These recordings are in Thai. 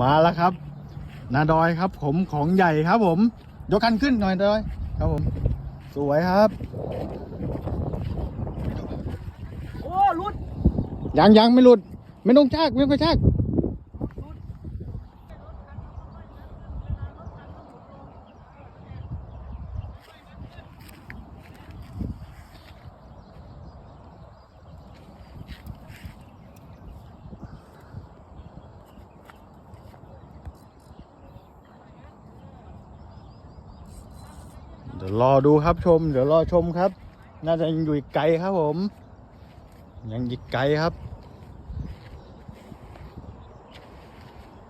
มาแล้วครับนาดอยครับ ผมของใหญ่ครับ ผม ยกคันขึ้นหน่อยดอย ครับผม สวยครับ โอ้รุดยังยังไม่หลุด ไม่ต้องชากไม่ต้องกระชากเดี๋ยวรอดูครับชม เดี๋ยวรอชมครับ น่าจะยังอยู่อีกไกลครับผม ยังอีกไกลครับ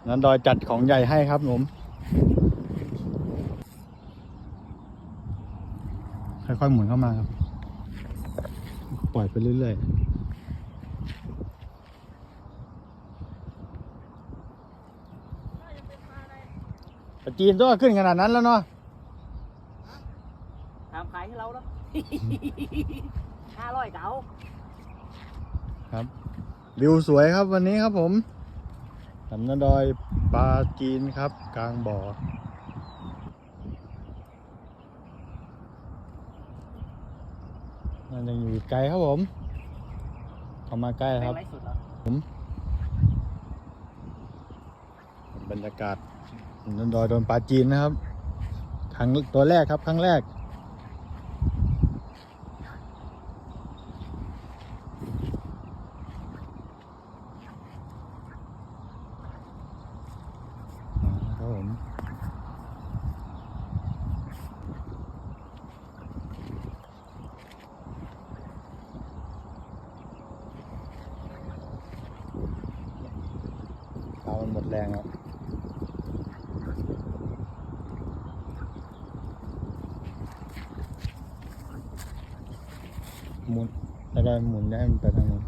นั้นดอยจัดของใหญ่ให้ครับผมค่อยๆหมุนเข้ามาครับ ปล่อยไปเรื่อยๆจีนตัวขึ้นขนาดนั้นแล้วเนาะ ทำขายให้เราแล้วห้าร้อยเก๋าครับวิวสวยครับวันนี้ครับผมสำนักดอยปลาจีนครับ กลางบ่อมันยังอยู่อีกไกลครับผมเข้ามาใกล้แม่ครังบไรสุดแล้วบรรยากาศนนดอยโดนปลาจีนนะครับ ครั้งตัวแรกครับ ครั้งแรก ครับผมปลามันหมดแรงแล้วหมุนแล้วก็หมุนได้มันไปทางนู้น